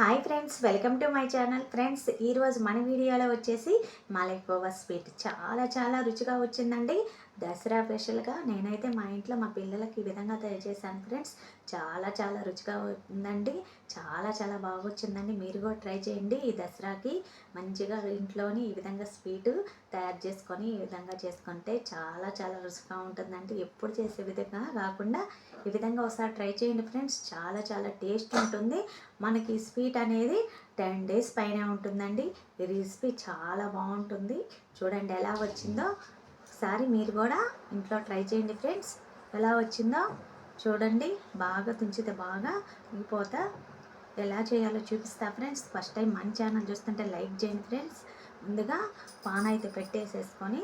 Hi friends welcome to my channel. Friends ఈరోజు మన వీడియోలో వచ్చేసి మలైపోవా స్వీట్. చాలా చాలా రుచిగా వచ్చిందండి. దసరా స్పెషల్గా నేనైతే మా ఇంట్లో మా పిల్లలకి ఈ విధంగా తయారు చేశాను ఫ్రెండ్స్. చాలా చాలా రుచిగా ఉందండి. చాలా చాలా బాగా వచ్చిందండి మీరు కూడా ట్రై చేయండి ఈ దసరాకి. మంచిగా ఇంట్లోని ఈ విధంగా స్వీట్ తయారు చేసుకొని ఈ విధంగా చేసుకుంటే చాలా చాలా రుచిగా ఉంటుందండి. ఎప్పుడు చేసే విధంగా కాకుండా ఈ విధంగా ఒకసారి ట్రై చేయండి ఫ్రెండ్స్. చాలా చాలా టేస్ట్ ఉంటుంది. మనకి స్వీట్ అనేది టెన్ డేస్ పైన ఉంటుందండి. ఈ రెసిపీ చాలా బాగుంటుంది. చూడండి ఎలా వచ్చిందో. ఒకసారి మీరు కూడా ఇంట్లో ట్రై చేయండి ఫ్రెండ్స్. ఎలా వచ్చిందో చూడండి. బాగా తుంచితే బాగా ఇగిపోతా ఎలా చేయాలో చూపిస్తా ఫ్రెండ్స్. ఫస్ట్ టైం మన ఛానల్ చూస్తుంటే లైక్ చేయండి ఫ్రెండ్స్. ముందుగా పాన్ అయితే పెట్టేసేసుకొని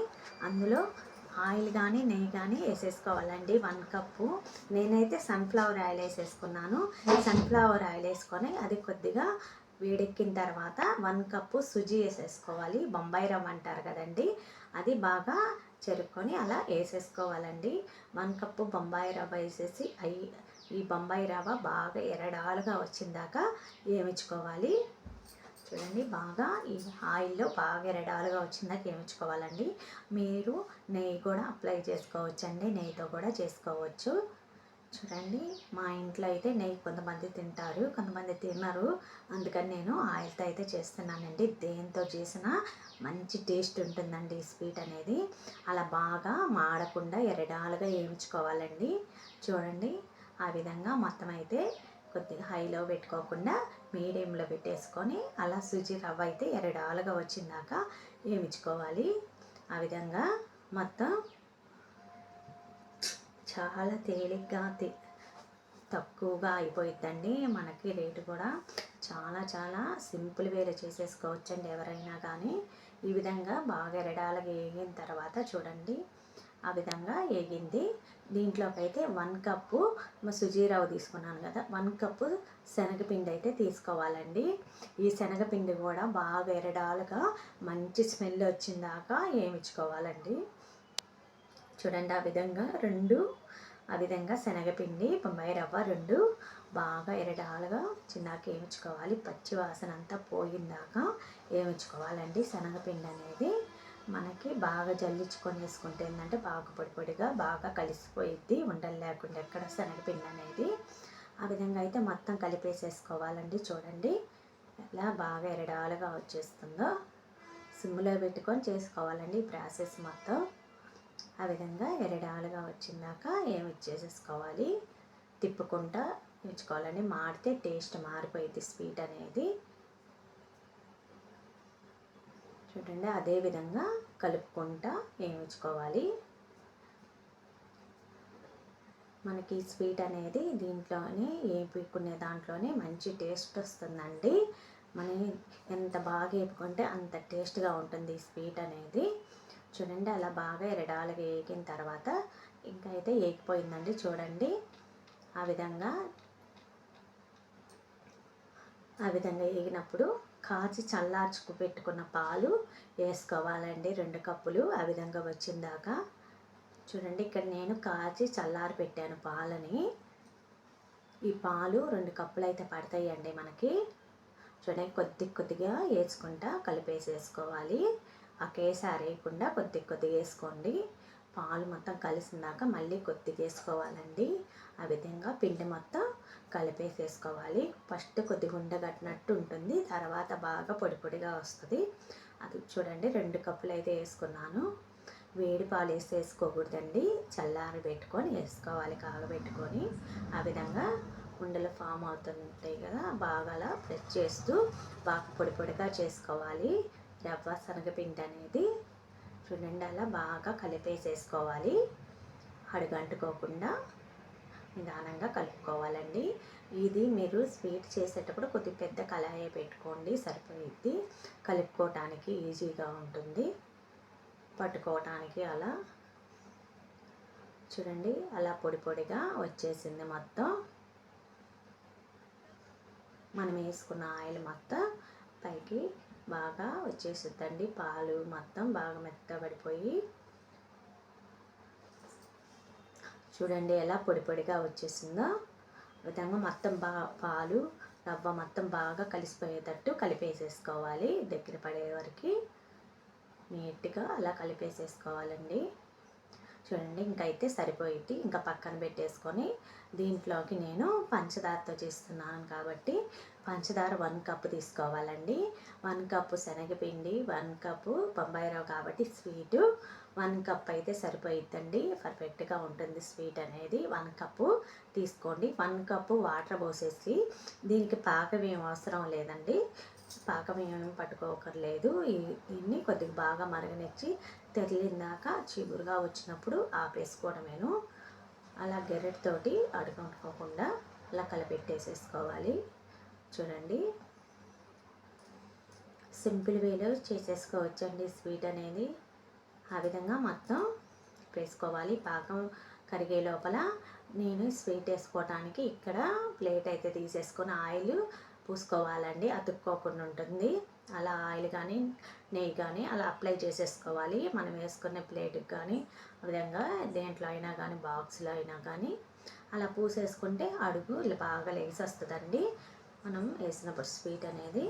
అందులో ఆయిల్ కానీ నెయ్యి కానీ వేసేసుకోవాలండి. One cup. నేనైతే సన్ఫ్లవర్ ఆయిల్ వేసేసుకున్నాను. సన్ఫ్లవర్ ఆయిల్ వేసుకొని అది కొద్దిగా వేడెక్కిన తర్వాత వన్ కప్పు సుజీ వేసేసుకోవాలి. బొంబాయి రవ్వ అంటారు కదండి. అది బాగా చెరుక్కొని అలా వేసేసుకోవాలండి. వన్ కప్పు బొంబాయి రవ్వ వేసేసి అయి ఈ బొంబాయి రవ్వ బాగా ఎరడాలుగా వచ్చిందాక వేయించుకోవాలి చూడండి బాగా ఈ ఆయిల్లో బాగా ఎరడాలుగా వచ్చిందాక వేయించుకోవాలండి మీరు నెయ్యి కూడా అప్లై చేసుకోవచ్చండి. నెయ్యితో కూడా చేసుకోవచ్చు. చూడండి మా ఇంట్లో అయితే నెయ్యి కొంతమంది తింటారు కొంతమంది తినరు. అందుకని నేను ఆయిల్తో అయితే చేస్తున్నానండి. దేంతో చేసినా మంచి టేస్ట్ ఉంటుందండి ఈ స్వీట్ అనేది. అలా బాగా మాడకుండా ఎరడాలుగా వేయించుకోవాలండి. చూడండి ఆ విధంగా మొత్తం అయితే కొద్దిగా హైలో పెట్టుకోకుండా మీడియంలో పెట్టేసుకొని అలా సుజి రవ్వ అయితే ఎరడాలుగా వచ్చిందాక వేయించుకోవాలి. ఆ విధంగా మొత్తం చాలా తేలిగ్గా తక్కువగా అయిపోయిద్దండి. మనకి రేటు కూడా చాలా చాలా సింపుల్ వేలో చేసేసుకోవచ్చండి ఎవరైనా కానీ ఈ విధంగా బాగా ఎరడాలుగా వేగిన తర్వాత చూడండి. ఆ విధంగా వేగింది దీంట్లోకి అయితే వన్ కప్పు సుజీరావు తీసుకున్నాను కదా. వన్ కప్పు శనగపిండి అయితే తీసుకోవాలండి. ఈ శనగపిండి కూడా బాగా ఎరడాలుగా మంచి స్మెల్ వచ్చిందాకా వేయించుకోవాలండి చూడండి ఆ విధంగా రెండు ఆ విధంగా శనగపిండి బొంబాయి రవ్వ రెండు బాగా ఎరడాలుగా చిన్నాక వేయించుకోవాలి పచ్చి వాసన అంతా పోయిందాకా వేయించుకోవాలండి శనగపిండి అనేది మనకి బాగా జల్లించుకొని వేసుకుంటే ఏంటంటే బాగా పొడి పొడిగా బాగా కలిసిపోయిద్ది. ఉండలు లేకుండా ఎక్కడ శనగపిండి అనేది. ఆ విధంగా అయితే మొత్తం కలిపేసేసుకోవాలండి. చూడండి ఎలా బాగా ఎరడాలుగా వచ్చేస్తుందో. సిమ్లో పెట్టుకొని చేసుకోవాలండి ఈ ప్రాసెస్ మొత్తం. ఆ విధంగా ఎరడాలుగా వచ్చిందాక ఏమి ఇచ్చేసేసుకోవాలి? తిప్పుకుంటా ఇచ్చుకోవాలండి మాడితే టేస్ట్ మారిపోయింది స్వీట్ అనేది. చూడండి అదే విధంగా కలుపుకుంటా వేయించుకోవాలి మనకి స్వీట్ అనేది దీంట్లోనే వేపుకునే దాంట్లోనే మంచి టేస్ట్ వస్తుందండి. మనం ఎంత బాగా వేపుకుంటే అంత టేస్ట్గా ఉంటుంది ఈ స్వీట్ అనేది. చూడండి అలా బాగా ఎరడాలుగా వేగిన తర్వాత ఇంకా అయితే ఏగిపోయిందండి చూడండి. ఆ విధంగా ఆ విధంగా వేగినప్పుడు కాచి చల్లార్చుకు పెట్టుకున్న పాలు వేసుకోవాలండి. రెండు కప్పులు ఆ విధంగా వచ్చిందాక. చూడండి ఇక్కడ నేను కాచి చల్లారి పెట్టాను పాలని. ఈ పాలు రెండు కప్పులు అయితే పడతాయండి మనకి. చూడండి కొద్ది కొద్దిగా వేసుకుంటా కలిపేసేసుకోవాలి. ఒకేసారి వేయకుండా కొద్ది కొద్దిగా వేసుకోండి. పాలు మొత్తం కలిసిందాక మళ్ళీ కొద్దిగా వేసుకోవాలండి. ఆ విధంగా పిండి మొత్తం కలిపేసేసుకోవాలి. ఫస్ట్ కొద్దిగా ఉండగట్టినట్టు ఉంటుంది. తర్వాత బాగా పొడి పొడిగా వస్తుంది. అది చూడండి రెండు కప్పులు అయితే వేసుకున్నాను. వేడి పాలు వేసి వేసుకోకూడదండి చల్లారి పెట్టుకొని వేసుకోవాలి కాగబెట్టుకొని. ఆ విధంగా ఉండలు ఫామ్ అవుతుంటాయి కదా బాగా అలా ప్రెస్ చేస్తూ బాగా పొడి పొడిగా చేసుకోవాలి. రవ్వ శనగపిండి అనేది చూడండి అలా బాగా కలిపేసేసుకోవాలి. అడుగంటుకోకుండా నిదానంగా కలుపుకోవాలండి. ఇది మీరు స్వీట్ చేసేటప్పుడు కొద్ది పెద్ద కళాయి పెట్టుకోండి సరిపోయిద్ది. కలుపుకోవటానికి ఈజీగా ఉంటుంది. పట్టుకోవటానికి అలా చూడండి అలా పొడి పొడిగా వచ్చేసింది మొత్తం. మనం వేసుకున్న ఆయిల్ మొత్తం పైకి బాగా వచ్చేసిద్దండి. పాలు మొత్తం బాగా మెత్తబడిపోయి. చూడండి ఎలా పొడి పొడిగా వచ్చేసిందో. విధంగా మొత్తం బా పాలు రవ్వ మొత్తం బాగా కలిసిపోయేటట్టు కలిపేసేసుకోవాలి. దగ్గర పడే వరకు నీట్గా అలా కలిపేసేసుకోవాలండి. చూడండి ఇంకైతే సరిపోయిద్ది ఇంకా పక్కన పెట్టేసుకొని దీంట్లోకి నేను పంచదారతో చేస్తున్నాను కాబట్టి పంచదార వన్ కప్ తీసుకోవాలండి. వన్ కప్పు శనగపిండి వన్ కప్పు బొంబాయిరావు కాబట్టి స్వీటు. వన్ కప్ అయితే సరిపోయిద్దండి. పర్ఫెక్ట్గా ఉంటుంది స్వీట్ అనేది. వన్ కప్పు తీసుకోండి. వన్ కప్పు వాటర్ పోసేసి దీనికి పాకం ఏం అవసరం లేదండి. పాకం వేయడం పట్టుకోకర్లేదు. దీన్ని కొద్దిగా బాగా మరగనిచ్చి తెరిలిందాక చిగురుగా వచ్చినప్పుడు ఆపేసుకోవడమేను. అలా గెరెట్తోటి అడుగుకోకుండా అలా కలిపెట్టేసేసుకోవాలి. చూడండి. సింపుల్ వేలో చేసేసుకోవచ్చండి స్వీట్ అనేది. ఆ విధంగా మొత్తం వేసుకోవాలి. పాకం కరిగే లోపల నేను స్వీట్ వేసుకోవటానికి ఇక్కడ ప్లేట్ అయితే తీసేసుకొని ఆయిల్ పూసుకోవాలండి అతుక్కోకుండా ఉంటుంది. అలా ఆయిల్ కానీ నెయ్యి కానీ అలా అప్లై చేసేసుకోవాలి. మనం వేసుకునే ప్లేట్కి కానీ ఆ విధంగా దేంట్లో అయినా కానీ బాక్స్లో అయినా కానీ అలా పూసేసుకుంటే అడుగు ఇలా బాగా లేచి వస్తుందండి మనం వేసినప్పుడు స్వీట్ అనేది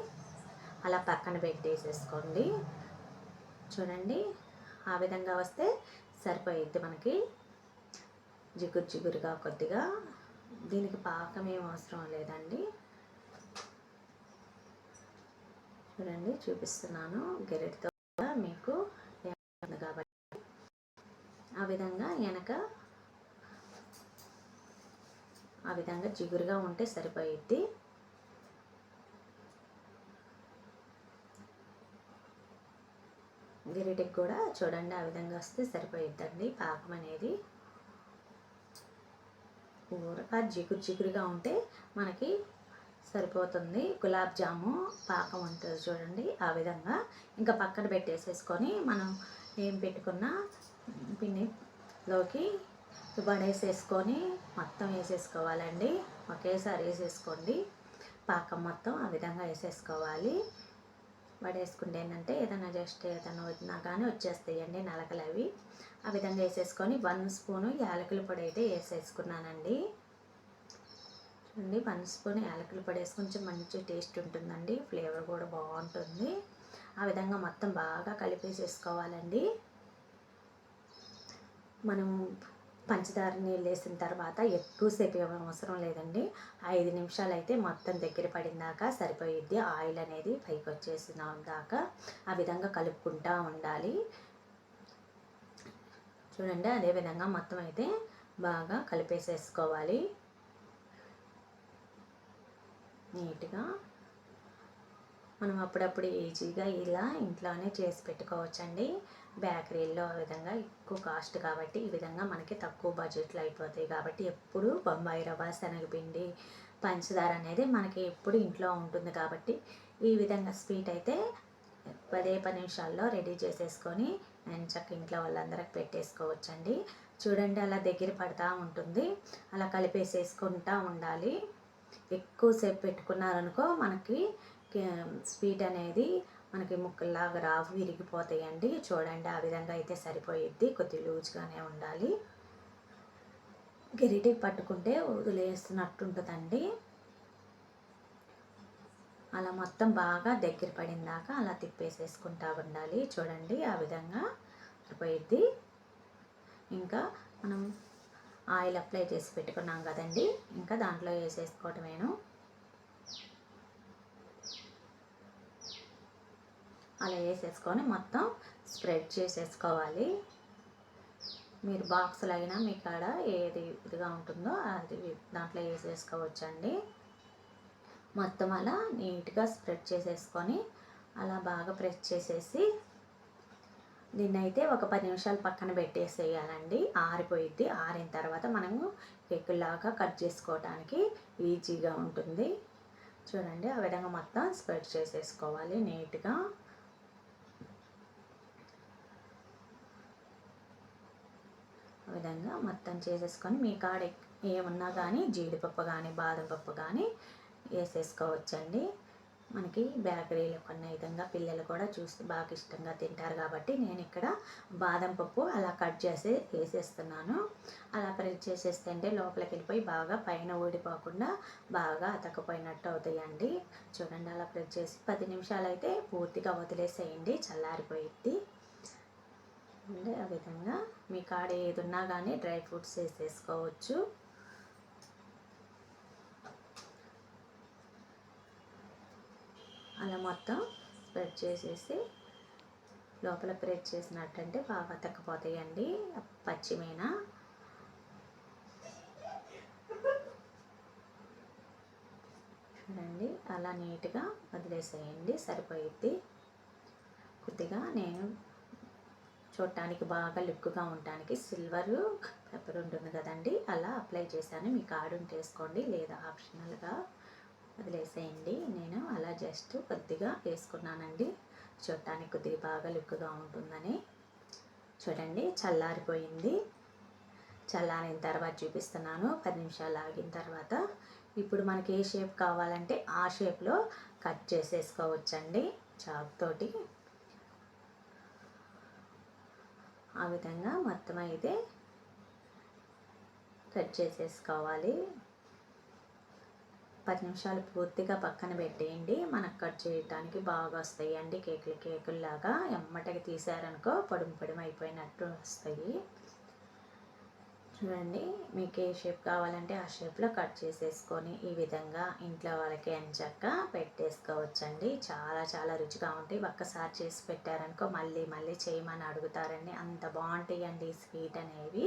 అలా పక్కన పెట్టేసేసుకోండి. చూడండి ఆ విధంగా వస్తే సరిపోయిద్ది మనకి. జిగురు జిగురుగా కొద్దిగా. దీనికి పాకం ఏం అవసరం లేదండి. చూడండి చూపిస్తున్నాను. గెరెట్తో మీకు కాబట్టి. ఆ విధంగా వెనక ఆ విధంగా జిగురుగా ఉంటే సరిపోయిద్ది. గిరిటికి కూడా చూడండి ఆ విధంగా వస్తే సరిపోయిద్దండి. పాకం అనేది ఊరక జిగురు జిగురుగా ఉంటే మనకి సరిపోతుంది. గులాబ్ జాము పాకం ఉంటుంది చూడండి ఆ విధంగా. ఇంకా పక్కన పెట్టేసేసుకొని మనం ఏం పెట్టుకున్న పిండిలోకి పడేసేసుకొని మొత్తం వేసేసుకోవాలండి. ఒకేసారి వేసేసుకోండి. పాకం మొత్తం ఆ విధంగా వేసేసుకోవాలి. పడేసుకుంటే ఏంటంటే ఏదైనా జస్ట్ ఏదైనా వచ్చినా కానీ వచ్చేస్తాయండి నలకలు అవి ఆ విధంగా వేసేసుకొని వన్ స్పూను యాలకుల పొడి అయితే వేసేసుకున్నానండి. అండి. వన్ స్పూన్ యాలకుల కొంచెం మంచి టేస్ట్ ఉంటుందండి. ఫ్లేవర్ కూడా బాగుంటుంది. ఆ విధంగా మొత్తం బాగా కలిపేసేసుకోవాలండి. మనం పంచదార నీళ్ళు వేసిన తర్వాత ఎక్కువసేపు అవసరం లేదండి. ఐదు నిమిషాలు అయితే మొత్తం దగ్గర పడిందాక సరిపోయిద్ది. ఆయిల్ అనేది పైకి వచ్చేసిన దాకా ఆ విధంగా కలుపుకుంటూ ఉండాలి. చూడండి అదే విధంగా మొత్తం అయితే బాగా కలిపేసేసుకోవాలి. నీట్గా మనం అప్పుడప్పుడు ఈజీగా ఇలా ఇంట్లోనే చేసి పెట్టుకోవచ్చండి. బేకరీల్లో ఆ విధంగా ఎక్కువ కాస్ట్ కాబట్టి ఈ విధంగా మనకి తక్కువ బడ్జెట్లో అయిపోతాయి కాబట్టి ఎప్పుడు బొంబాయి రవ్వ శనగపిండి పంచదార అనేది మనకి ఎప్పుడు ఇంట్లో ఉంటుంది కాబట్టి ఈ విధంగా స్వీట్ అయితే పదే పది నిమిషాల్లో రెడీ చేసేసుకొని నేను చక్క ఇంట్లో వాళ్ళందరికి పెట్టేసుకోవచ్చండి. చూడండి అలా దగ్గర పడతా ఉంటుంది. అలా కలిపేసేసుకుంటా ఉండాలి. ఎక్కువసేపు పెట్టుకున్నారనుకో మనకి స్వీట్ అనేది మనకి ముక్కల్లాగా రావు విరిగిపోతాయండి. చూడండి ఆ విధంగా అయితే సరిపోయిద్ది. కొద్దిగా లూజ్గానే ఉండాలి. గిరిటి పట్టుకుంటే వదిలేస్తున్నట్టు ఉంటుందండి అలా మొత్తం బాగా దగ్గర పడిందాక అలా తిప్పేసేసుకుంటా ఉండాలి. చూడండి ఆ విధంగా సరిపోయిద్ది. ఇంకా మనం ఆయిల్ అప్లై చేసి పెట్టుకున్నాం కదండి. ఇంకా దాంట్లో వేసేసుకోవటమేను. అలా వేసేసుకొని మొత్తం స్ప్రెడ్ చేసేసుకోవాలి. మీరు బాక్సులు అయినా మీ కాడ ఏది ఇదిగా ఉంటుందో అది దాంట్లో వేసేసుకోవచ్చండి. మొత్తం అలా నీట్గా స్ప్రెడ్ చేసేసుకొని అలా బాగా ప్రెస్ చేసేసి దీన్నైతే ఒక పది నిమిషాలు పక్కన పెట్టేసేయాలండి. ఆరిపోయిద్ది. ఆరిన తర్వాత మనము కేకులాగా కట్ చేసుకోవడానికి ఈజీగా ఉంటుంది. చూడండి ఆ విధంగా మొత్తం స్ప్రెడ్ చేసేసుకోవాలి నీట్గా. ఆ విధంగా మొత్తం చేసేసుకొని మీ కాడ ఏమున్నా కానీ జీడిపప్పు కానీ బాదం పప్పు కానీ వేసేసుకోవచ్చండి. మనకి బేకరీలో కొన్న విధంగా పిల్లలు కూడా చూసి బాగా ఇష్టంగా తింటారు కాబట్టి నేను ఇక్కడ బాదం పప్పు అలా కట్ చేసి వేసేస్తున్నాను. అలా ప్రెస్ చేసేస్తే అంటే లోపలికి వెళ్ళిపోయి బాగా పైన ఊడిపోకుండా బాగా అతకపోయినట్టు అవుతాయండి. చూడండి అలా ప్రెస్ చేసి పది నిమిషాలు అయితే పూర్తిగా వదిలేసేయండి చల్లారిపోయిద్ది. అంటే ఆ విధంగా మీ కాడ ఏది ఉన్నా కానీ డ్రై ఫ్రూట్స్ వేసేసుకోవచ్చు అలా మొత్తం స్ప్రెడ్ చేసేసి లోపల ప్రెస్ చేసినట్టంటే బాగా తక్కిపోతాయండి పచ్చిమైన? చూడండి అలా నీట్గా వదిలేసేయండి సరిపోయిద్ది. కొద్దిగా నేను చూడటానికి బాగా లుక్గా ఉండటానికి సిల్వర్ పెప్పర్ ఉంటుంది కదండి అలా అప్లై చేశాను. మీకు ఆడుంటే వేసుకోండి లేదా ఆప్షనల్గా వదిలేసేయండి. నేను అలా జస్ట్ కొద్దిగా వేసుకున్నానండి. చూడటానికి కొద్దిగా బాగా లుక్గా ఉంటుందని. చూడండి చల్లారిపోయింది. చల్లారిన తర్వాత చూపిస్తున్నాను. పది నిమిషాలు ఆగిన తర్వాత ఇప్పుడు మనకి ఏ షేప్ కావాలంటే ఆ షేప్లో కట్ చేసేసుకోవచ్చండి చాక్ తోటి ఆ విధంగా మొత్తం అయితే కట్ చేసేసుకోవాలి. పది నిమిషాలు పూర్తిగా పక్కన పెట్టేయండి. మనకు కట్ చేయడానికి బాగా వస్తాయి అండి. కేకులు కేకుల్లాగా ఎమ్మటకి తీసారనుకో పొడుము పొడుము అయిపోయినట్టు వస్తాయి. చూడండి మీకు ఏ షేప్ కావాలంటే ఆ షేప్లో కట్ చేసేసుకొని ఈ విధంగా ఇంట్లో వాళ్ళకి ఎంచక్క పెట్టేసుకోవచ్చండి. చాలా చాలా రుచిగా ఉంటాయి. ఒక్కసారి చేసి పెట్టారనుకో మళ్ళీ మళ్ళీ చేయమని అడుగుతారండి. అంత బాగుంటాయండి స్వీట్ అనేవి.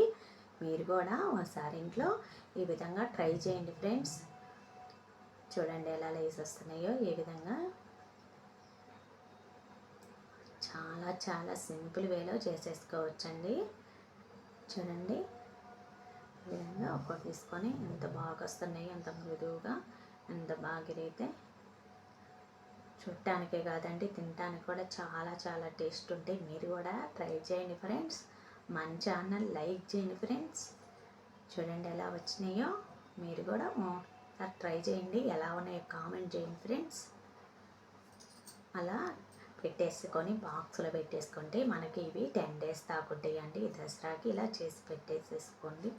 మీరు కూడా ఒకసారి ఇంట్లో ఈ విధంగా ట్రై చేయండి ఫ్రెండ్స్. చూడండి ఎలా లేస్ వస్తున్నాయో ఏ విధంగా. చాలా చాలా సింపుల్ వేలో చేసేసుకోవచ్చండి. చూడండి. ఈ విధంగా ఒక్కటి తీసుకొని ఎంత బాగా వస్తున్నాయి ఎంత మృదువుగా ఎంత బాగా అయితే చుట్టానికే కాదండి తినడానికి కూడా చాలా చాలా టేస్ట్ ఉంటాయి. మీరు కూడా ట్రై చేయండి ఫ్రెండ్స్ మన ఛానల్ లైక్ చేయండి ఫ్రెండ్స్ చూడండి ఎలా వచ్చినాయో. మీరు కూడా ఒకసారి ట్రై చేయండి. ఎలా ఉన్నాయో కామెంట్ చేయండి ఫ్రెండ్స్. అలా పెట్టేసుకొని బాక్స్లో పెట్టేసుకుంటే మనకి ఇవి టెన్ డేస్ దాకా ఉంటాయండి. దసరాకి ఇలా చేసి పెట్టేసేసుకోండి.